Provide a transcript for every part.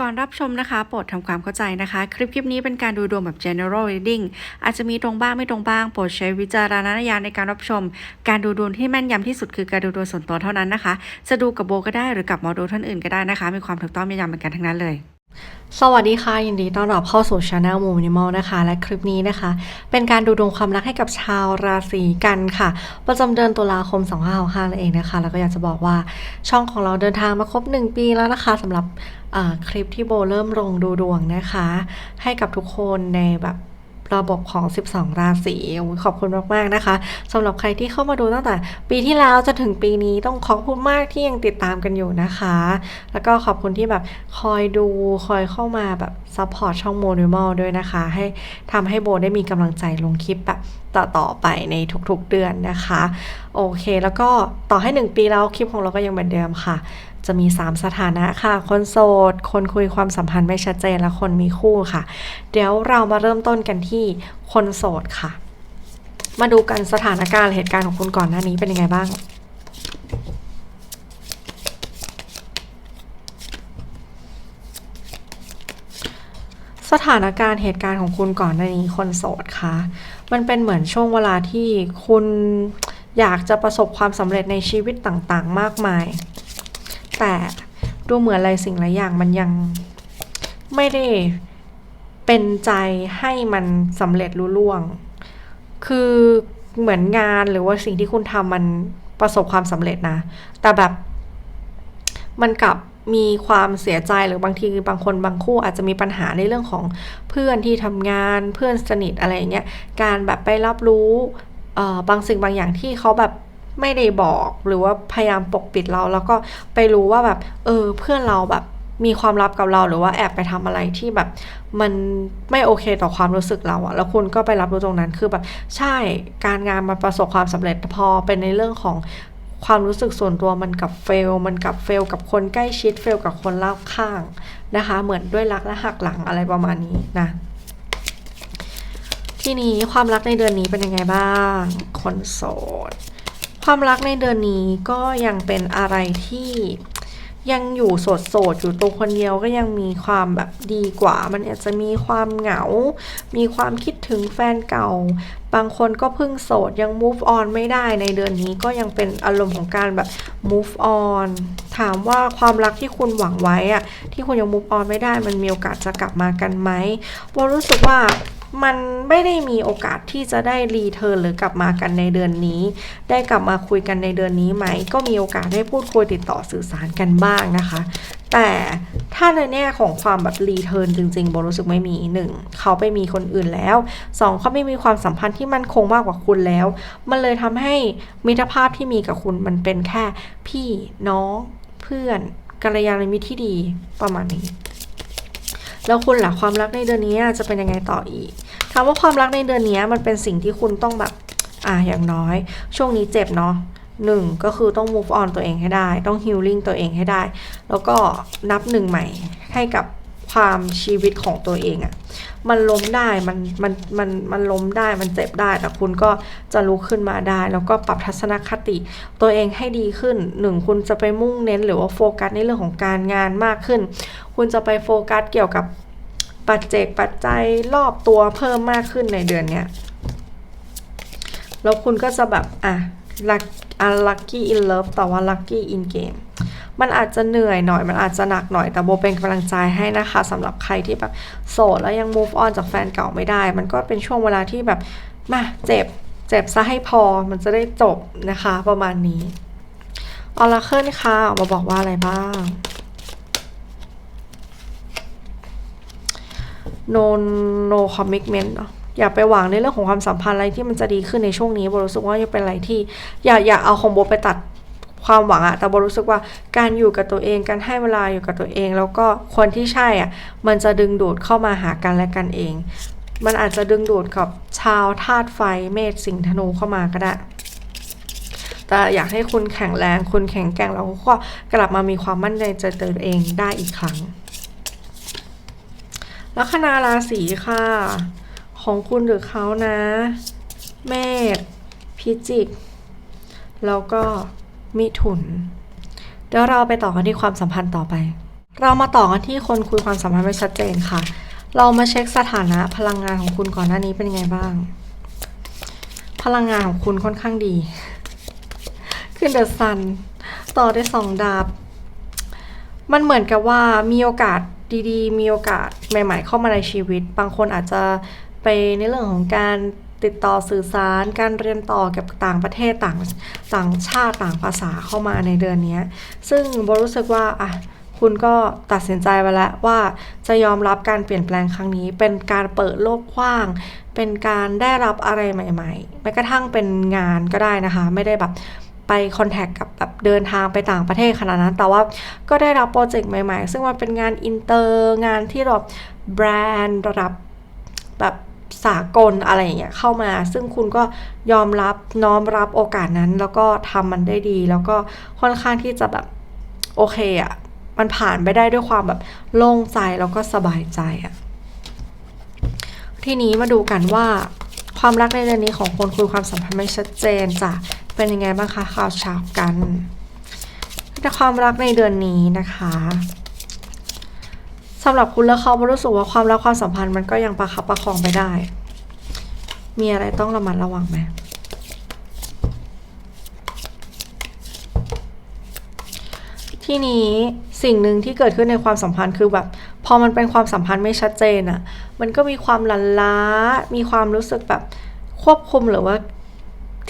ก่อนรับชมนะคะโปรดทำความเข้าใจนะคะ คลิปคลิปนี้เป็นการดูดวงแบบ general reading อาจจะมีตรงบ้างไม่ตรงบ้าง โปรดใช้วิจารณญาณในการรับชม การดูดวงที่แม่นยำที่สุดคือการดูดวงส่วนตัวเท่านั้นนะคะ จะดูกับโบก็ได้หรือกับหมอดูท่านอื่นก็ได้นะคะ มีความถูกต้องแม่นยำเหมือนกันทั้งนั้นเลยสวัสดีค่ะ ยินดีต้อนรับเข้าสู่ช anel มูนิมอลนะคะ และคลิปนี้นะคะ เป็นการดูดวงความรักให้กับชาวราศีกันค่ะ ประจำเดือนตุลาคม 2565นั่นเองนะคะ แล้วก็อยากจะบอกว่าช่องของเราเดินทางมาครบ 1 ปีแล้วนะคะสำหรับ คลิปที่โบเริ่มลงดูดวงนะคะ ให้กับทุกคนในแบบระบบของ 12 ราศีขอบคุณมาก ๆ นะคะสำหรับใครที่เข้ามาดูตั้งแต่ ปีที่แล้วจนถึงปีนี้ต้องขอบคุณมากที่ยังติดตามกันอยู่นะคะ แล้วก็ขอบคุณที่แบบคอยดูคอยเข้ามาแบบซัพพอร์ตช่องโมนิมอลด้วยนะคะ ให้ทำให้โบได้มีกำลังใจลงคลิปแบบต่อๆไปในทุกๆเดือนนะคะ โอเค แล้วก็ต่อให้ 1 ปีแล้วคลิปของเราก็ยังเหมือนเดิมค่ะ จะมี 3 สถานะค่ะ คนโสด คนคุยความสัมพันธ์ไม่ชัดเจน และคนมีคู่ค่ะ เดี๋ยวเรามาเริ่มต้นกันที่คนโสดค่ะ มาดูกันสถานการณ์เหตุการณ์ของคุณก่อนหน้านี้เป็นยังไงบ้างสถานการณ์เหตุการณ์ของคุณก่อนหน้านี้คนโสดคะ มันเป็นเหมือนช่วงเวลาที่คุณอยากจะประสบความสำเร็จในชีวิตต่างๆ มากมาย แต่ดูเหมือนอะไรสิ่งหลายอย่างมันยังไม่ได้เป็นใจให้มันสำเร็จลุล่วง คือเหมือนงานหรือว่าสิ่งที่คุณทำมันประสบความสำเร็จนะ แต่แบบมันกลับมีความเสียใจหรือบางทีบางคนบางคู่อาจจะมีปัญหาในเรื่องของเพื่อนที่ทำงานเพื่อนสนิทอะไรอย่างเงี้ย การแบบไปรับรู้บางสิ่งบางอย่างที่เขาแบบ ไม่ได้บอกหรือว่าพยายามปกปิดเรา แล้วก็ไปรู้ว่าแบบ เออ เพื่อนเราแบบมีความลับกับเราหรือว่าแอบไปทำอะไรที่แบบ มันไม่โอเคต่อความรู้สึกเราอะแล้วคุณก็ไปรับรู้ตรงนั้นคือแบบใช่การงานมันประสบความสำเร็จพอเป็นในเรื่องของความรู้สึกส่วนตัวมันกับเฟล มันกับเฟล กับคนใกล้ชิดเฟล กับคนรอบข้างนะคะ เหมือนด้วยรักและหักหลังอะไรประมาณนี้นะ ทีนี้ความรักในเดือนนี้เป็นยังไงบ้าง คนโสด ความรักในเดือนนี้ก็ยังเป็นอะไรที่ยังอยู่โสดโสดๆอยู่ตัวคนเดียวก็ยังมีความแบบดีกว่า มันอาจจะมีความเหงา มีความคิดถึงแฟนเก่า บางคนก็เพิ่งโสดยัง move on ไม่ได้ในเดือนนี้ก็ยังเป็นอารมณ์ของการแบบ move on ถามว่าความรักที่คุณหวังไว้อะที่คุณยัง move on ไม่ได้มันมีโอกาสจะกลับมากันไหมว่ารู้สึกว่า มันไม่ได้มีโอกาสที่จะได้รีเทิร์นหรือกลับมากันในเดือนนี้ ได้กลับมาคุยกันในเดือนนี้ไหม ก็มีโอกาสได้พูดคุยติดต่อสื่อสารกันบ้างนะคะ แต่ถ้าในแง่ของความแบบรีเทิร์นจริงๆโบรู้สึกไม่มีหนึ่งเขาไปมีคนอื่นแล้วสองเขาไม่มีความสัมพันธ์ที่มั่นคงมากกว่าคุณแล้ว มันเลยทำให้มิตรภาพที่มีกับคุณมันเป็นแค่พี่น้องเพื่อนกัลยาณมิตรที่ดีประมาณนี้แล้วคุณล่ะความรักในเดือนนี้จะเป็นยังไงต่ออีก ถามว่าความรักในเดือนนี้มันเป็นสิ่งที่คุณต้องแบบ อ่าอย่างน้อย ช่วงนี้เจ็บเนาะหนึ่งก็คือต้อง move on ตัวเองให้ได้ ต้อง healing ตัวเองให้ได้ แล้วก็นับหนึ่งใหม่ให้กับความชีวิตของตัวเองอะ่ะ มันล้มได้ มัน มัน มัน มันล้มได้ มันเจ็บได้ แต่คุณก็จะลุกขึ้นมาได้ แล้วก็ปรับทัศนคติตัวเองให้ดีขึ้น หนึ่งคุณจะไปมุ่งเน้นหรือว่าโฟกัสในเรื่องของการงานมากขึ้น คุณจะไปโฟกัสเกี่ยวกับ ปัจเจกปัจจัยรอบตัวเพิ่มมากขึ้นในเดือนเนี้ย แล้วคุณก็จะแบบ อะ luck unlucky in love แต่ว่า lucky in game มันอาจจะเหนื่อยหน่อย มันอาจจะหนักหน่อย แต่โบเป็นกำลังใจให้นะคะสำหรับใครที่แบบโสดแล้วยัง move on จากแฟนเก่าไม่ได้ มันก็เป็นช่วงเวลาที่แบบมาเจ็บ เจ็บซะให้พอ มันจะได้จบนะคะ ประมาณนี้ออราเคิลค่ะออกมาบอกว่าอะไรบ้าง no no commitment เนอะอย่าไปหวังในเรื่องของความสัมพันธ์อะไรที่มันจะดีขึ้นในช่วงนี้โบรู้สึกว่าจะเป็นอะไรที่ อย่าอย่าเอาของโบไปตัดความหวังอะแต่โบรู้สึกว่าการอยู่กับตัวเองการให้เวลาอยู่กับตัวเอง แล้วก็คนที่ใช่อะมันจะดึงดูดเข้ามาหากันและกันเอง มันอาจจะดึงดูดกับชาวธาตุไฟเมษสิงห์ธนูเข้ามาก็ได้แต่อยากให้คุณแข็งแรง คุณแข็งแกร่งแล้วก็กลับมามีความมั่นใจในตัวเองได้อีกครั้ง ลัคนาราศีค่ะ ของคุณหรือเขานะ เมษพิจิก แล้วก็มิถุน เดี๋ยวเราไปต่อกันที่ความสัมพันธ์ต่อไป เรามาต่อกันที่คนคุยความสัมพันธ์ไม่ชัดเจนค่ะ เรามาเช็คสถานะพลังงานของคุณก่อนหน้านี้เป็นยังไงบ้าง พลังงานของคุณค่อนข้างดี ขึ้นเดอะซัน ต่อได้สองดาบ มันเหมือนกับว่ามีโอกาสดีๆ มีโอกาสใหม่ ๆ เข้ามาในชีวิต บางคนอาจจะไปในเรื่องของการติดต่อสื่อสาร การเรียนต่อกับต่างประเทศต่างต่างชาติต่างภาษาเข้ามาในเดือนนี้ ซึ่งโบรู้สึกว่าอะคุณก็ตัดสินใจไปแล้วว่าจะยอมรับการเปลี่ยนแปลงครั้งนี้ เป็นการเปิดโลกกว้าง เป็นการได้รับอะไรใหม่ ๆ แม้กระทั่งเป็นงานก็ได้นะคะ ไม่ได้แบบ ไปคอนแทคกับแบบเดินทางไปต่างประเทศขนาดนั้น แต่ว่าก็ได้รับโปรเจกต์ใหม่ๆ ซึ่งมันเป็นงานอินเตอร์งานที่แบบแบรนด์ระดับแบบสากลอะไรอย่างเงี้ยเข้ามา ซึ่งคุณก็ยอมรับน้อมรับโอกาสนั้น แล้วก็ทำมันได้ดี แล้วก็ค่อนข้างที่จะแบบโอเคอะ่ะมันผ่านไปได้ด้วยความแบบโล่งใจแล้วก็สบายใจอะ่ะทีนี้มาดูกันว่าความรักในเดือนนี้ของคนคุยความสัมพันธ์ไม่ชัดเจนจ้ะ เป็นยังไงบ้างคะข่าวเช้ากันแต่ความรักในเดือนนี้นะคะสำหรับคุณและเขารู้สึกว่าความรักความสัมพันธ์มันก็ยังประคับประคองไปได้ มีอะไรต้องระมัดระวังไหมที่นี้สิ่งหนึ่งที่เกิดขึ้นในความสัมพันธ์คือแบบ พอมันเป็นความสัมพันธ์ไม่ชัดเจนอะ่ะ มันก็มีความลันล้า มีความรู้สึกแบบควบคุมหรือว่า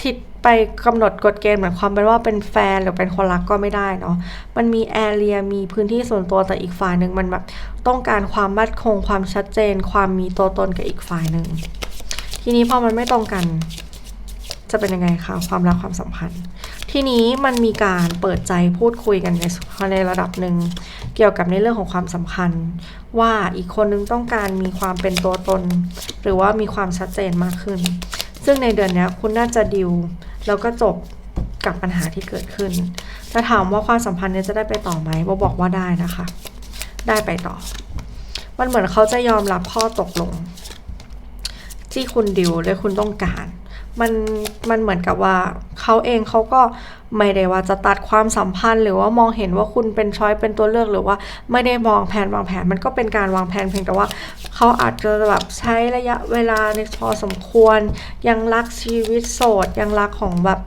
ทิศ ไปกำหนดกฎเกณฑ์เหมือนความเป็นว่าเป็นแฟนหรือเป็นคนรักก็ไม่ได้เนาะ มันมีแอเรียมีพื้นที่ส่วนตัวแต่อีกฝ่ายหนึ่งมันแบบต้องการความมั่นคงความชัดเจน ความมีตัวตนกับอีกฝ่ายหนึ่ง ทีนี้พอมันไม่ตรงกัน จะเป็นยังไงคะความรักความสัมพันธ์ ทีนี้มันมีการเปิดใจพูดคุยกันในในระดับหนึ่งเกี่ยวกับในเรื่องของความสำคัญว่าอีกคนนึงต้องการมีความเป็นตัวตน หรือว่ามีความชัดเจนมากขึ้น ซึ่งในเดือนนี้คุณน่าจะดิว แล้วก็จบกับปัญหาที่เกิดขึ้นแต่ถามว่าความสัมพันธ์เนี้จะได้ไปต่อไหมโบบอกว่าได้นะคะ ได้ไปต่อ มันเหมือนเขาจะยอมรับข้อตกลง ที่คุณดิวและคุณต้องการ มันมันเหมือนกับว่าเขาเองเขาก็ไม่ได้ว่าจะตัดความสัมพันธ์ หรือว่ามองเห็นว่าคุณเป็นช้อยเป็นตัวเลือกหรือว่าไม่ได้มองแผนวางแผน มันก็เป็นการวางแผนเพียงแต่ว่าเขาอาจจะแบบใช้ระยะเวลาในพอสมควร ยังรักชีวิตโสดยังรักของแบบ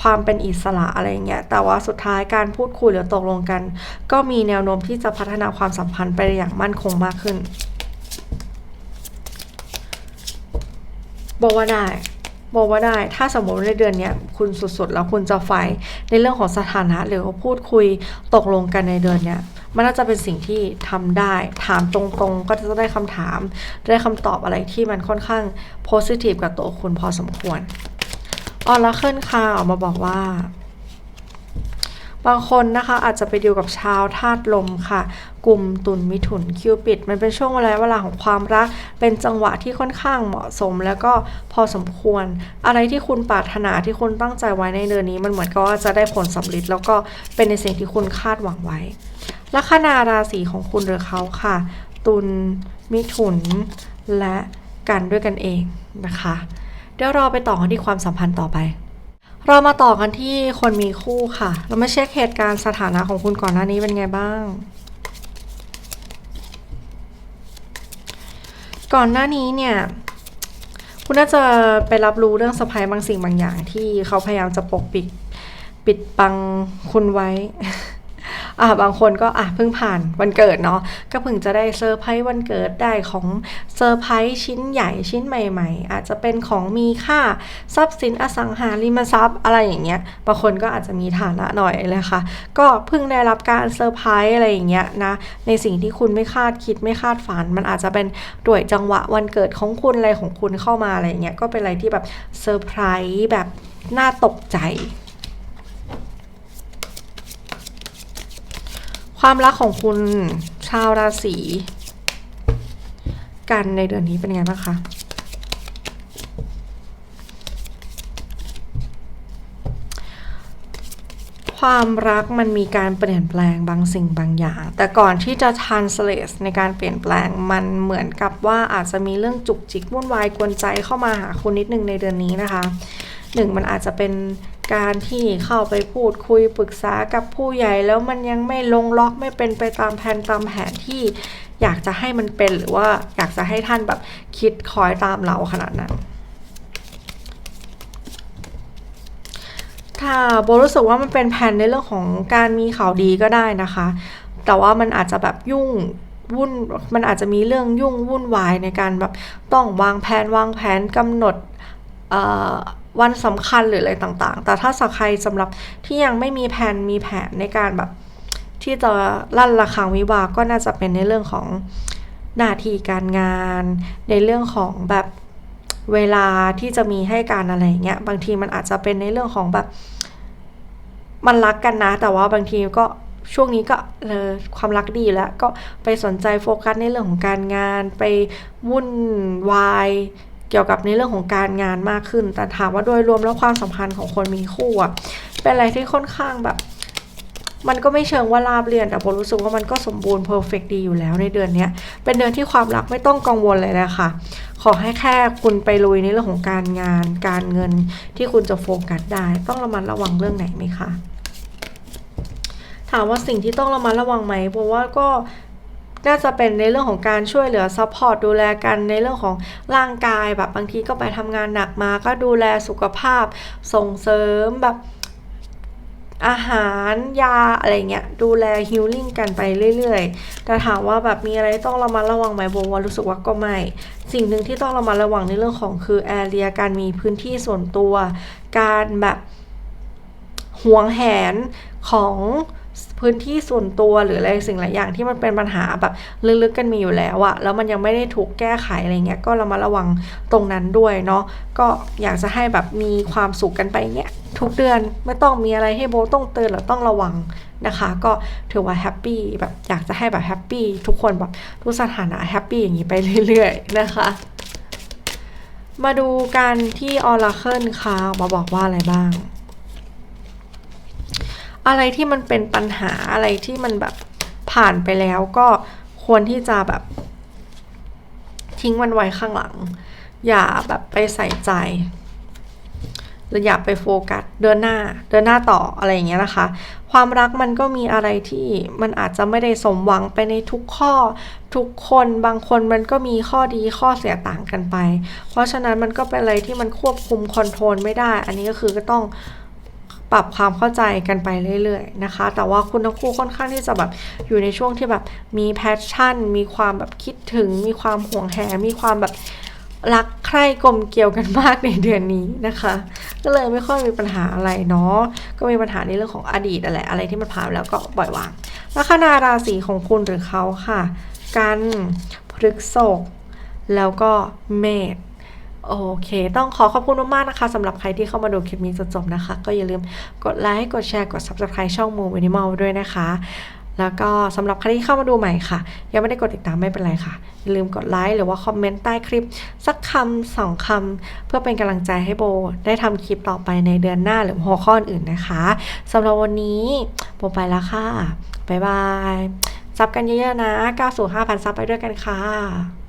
ความเป็นอิสระอะไรเงี้ย แต่ว่าสุดท้ายการพูดคุยหรือตกลงกัน ก็มีแนวโน้มที่จะพัฒนาความสัมพันธ์ไปอย่างมั่นคงมากขึ้น บอกว่าได้ บอกว่าได้ถ้าสมมติในเดือนนี้คุณสุดๆ แล้วคุณจะไฟในเรื่องของสถานะ หรือว่าพูดคุยตกลงกันในเดือนเนี้ยมันน่าจะเป็นสิ่งที่ทำได้ ถามตรงๆ ก็จะได้คำถาม ได้คำตอบอะไรที่มันค่อนข้างโพสิทีฟกับตัวคุณพอสมควรออลาเคิลค่ะออกมาบอกว่า บางคนนะคะอาจจะไปดีลกับชาวธาตุลมค่ะ กลุ่มตุลมิถุนคิวปิด มันเป็นช่วงเวลาเวลาของความรัก เป็นจังหวะที่ค่อนข้างเหมาะสม แล้วก็พอสมควร อะไรที่คุณปรารถนาที่คุณตั้งใจไว้ในเดือนนี้ มันเหมือนกับว่าจะได้ผลสำเร็จแล้วก็เป็นในสิ่งที่คุณคาดหวังไว้ลัคนาราศีของคุณหรือเขาค่ะ ตุลมิถุน และกันด้วยกันเองนะคะ เดี๋ยวราไปต่อกันที่ความสัมพันธ์ต่อไป เรามาต่อกันที่คนมีคู่ค่ะ เรามาเช็คเหตุการณ์สถานะของคุณก่อนหน้านี้เป็นไงบ้าง ก่อนหน้านี้เนี่ย คุณน่าจะไปรับรู้เรื่องสะพายบางสิ่งบางอย่างที่เขาพยายามจะปกปิดปิดบังคุณไว้ อ่าบางคนก็อะเพิ่งผ่านวันเกิดเนาะก็เพิ่งจะได้เซอร์ไพรส์วันเกิดได้ของเซอร์ไพรส์ชิ้นใหญ่ชิ้นใหม่ ๆ อาจจะเป็นของมีค่าทรัพย์สินอสังหาริมทรัพย์อะไรอย่างเงี้ยบางคนก็อาจจะมีฐานะหน่อยเลยค่ะ ก็เพิ่งได้รับการเซอร์ไพรส์อะไรอย่างเงี้ยนะในสิ่งที่คุณไม่คาดคิดไม่คาดฝัน มันอาจจะเป็นด้วยจังหวะวันเกิดของคุณอะไรของคุณเข้ามาอะไรอย่างเงี้ยก็เป็นอะไรที่แบบเซอร์ไพรส์แบบน่าตกใจ ความรักของคุณชาวราศีกันในเดือนนี้เป็นไงบ้างคะความรักมันมีการเปลี่ยนแปลงบางสิ่งบางอย่าง แต่ก่อนที่จะ translate ในการเปลี่ยนแปลงมันเหมือนกับว่าอาจจะมีเรื่องจุกจิกวุ่นวายกวนใจเข้ามาหาคุณนิดนึงในเดือนนี้นะคะหนึ่งมันอาจจะเป็น การที่เข้าไปพูดคุยปรึกษากับผู้ใหญ่แล้วมันยังไม่ลงล็อกไม่เป็นไปตามแผนตามแผนที่อยากจะให้มันเป็นหรือว่าอยากจะให้ท่านแบบคิดคอยตามเราขนาดนั้น ถ้าโบรู้สึกว่ามันเป็นแผนในเรื่องของการมีข่าวดีก็ได้นะคะ แต่ว่ามันอาจจะแบบยุ่งวุ่นมันอาจจะมีเรื่องยุ่งวุ่นวายในการแบบต้องวางแผนวางแผนกำหนด วันสำคัญหรืออะไรต่างๆ แต่ถ้าสักใครสำหรับที่ยังไม่มีแผนมีแผนในการแบบ ที่จะลั่นระฆังวิวาก็น่าจะเป็นในเรื่องของหน้าที่การงาน ในเรื่องของแบบเวลาที่จะมีให้การอะไรเงี้ยบางทีมันอาจจะเป็นในเรื่องของแบบ มันรักกันนะ แต่ว่าบางทีก็ช่วงนี้ก็เออความรักดีแล้ว ก็ไปสนใจโฟกัสในเรื่องของการงาน ไปวุ่นวาย เกี่ยวกับในเรื่องของการงานมากขึ้น แต่ถามว่าโดยรวมแล้วความสัมพันธ์ของคนมีคู่อะเป็นอะไรที่ค่อนข้างแบบ มันก็ไม่เชิงว่าราบเรียนแต่ผมรู้สึกว่ามันก็สมบูรณ์เพอร์เฟกดีอยู่แล้วในเดือนเนี้ยเป็นเดือนที่ความรักไม่ต้องกังวลเลยนะคะขอให้แค่คุณไปลุยในเรื่องของการงาน การเงินที่คุณจะโฟกัสได้ ต้องระมัดระวังเรื่องไหนไหมคะถามว่าสิ่งที่ต้องระมัดระวังไหมเพราะว่าก็ น่าจะเป็นในเรื่องของการช่วยเหลือซัพพอร์ตดูแลกันในเรื่องของร่างกายแบบบางทีก็ไปทำงานหนักมา ก็ดูแลสุขภาพส่งเสริมแบบอาหารยาอะไรเงี้ยดูแลฮิลลิ่งกันไปเรื่อยๆ แต่ถามว่าแบบมีอะไรต้องระมัดระวังไหมโบว่ารู้สึกว่าก็ไม่ สิ่งหนึ่งที่ต้องระมัดระวังในเรื่องของคือแอเรียการมีพื้นที่ส่วนตัว การแบบห่วงแหนของ พื้นที่ส่วนตัวหรืออะไรสิ่งหลายอย่างที่มันเป็นปัญหาแบบลึกๆกันมีอยู่แล้วอะแล้วมันยังไม่ได้ถูกแก้ไขอะไรเงี้ยก็เรามาระวังตรงนั้นด้วยเนาะก็อยากจะให้แบบมีความสุขกันไปเงี้ยทุกเดือนไม่ต้องมีอะไรให้โบต้องเตือนหรือต้องระวังนะคะ ก็ถือว่าแฮปปี้แบบอยากจะให้แบบแฮปปี้ทุกคนแบบทุกสถานะแฮปปี้อย่างนี้ไปเรื่อยๆนะคะมาดูกันที่ออราเคิลค่ะมาบอกว่าอะไรบ้าง อะไรที่มันเป็นปัญหาอะไรที่มันแบบผ่านไปแล้วก็ควรที่จะแบบ ทิ้งมันไว้ข้างหลัง อย่าแบบไปใส่ใจหรืออย่าไปโฟกัสเดินหน้าเดินหน้าต่ออะไรอย่างเงี้ยนะคะ ความรักมันก็มีอะไรที่มันอาจจะไม่ได้สมหวังไปในทุกข้อ ทุกคนบางคนมันก็มีข้อดีข้อเสียต่างกันไป เพราะฉะนั้นมันก็เป็นอะไรที่มันควบคุมคอนโทรลไม่ได้ อันนี้ก็คือก็ต้อง ปรับความเข้าใจกันไปเรื่อยๆนะคะ แต่ว่าคุณทั้งคู่ค่อนข้างที่จะแบบอยู่ในช่วงที่แบบมีแพชชั่น มีความแบบคิดถึง มีความห่วงแหนมีความแบบรักใคร่กลมเกลียวกันมากในเดือนนี้นะคะ ก็เลยไม่ค่อยมีปัญหาอะไรเนาะก็มีปัญหาในเรื่องของอดีตอะไรอะไรที่มันผ่านแล้วก็ปล่อยวางลัคนาราศีของคุณหรือเขาค่ะ กันพฤกษกแล้วก็เมษ โอเค ต้องขอขอบคุณมากๆนะคะสำหรับใครที่เข้ามาดูคลิปนี้จนจบนะคะ ก็อย่าลืมกดไลค์ กดแชร์ กด subscribe ช่อง Moon Minimal ด้วยนะคะ แล้วก็สำหรับใครที่เข้ามาดูใหม่ค่ะ ยังไม่ได้กดติดตามไม่เป็นไรค่ะ อย่าลืมกดไลค์หรือว่าคอมเมนต์ใต้คลิป สักคำสองคำเพื่อเป็นกำลังใจให้โบ ได้ทำคลิปต่อไปในเดือนหน้าหรือหัวข้ออื่นนะคะสำหรับวันนี้โบไปแล้วค่ะบ๊ายบายซับกันเยอะๆนะ9สู่5,000ซับไปด้วยกันค่ะ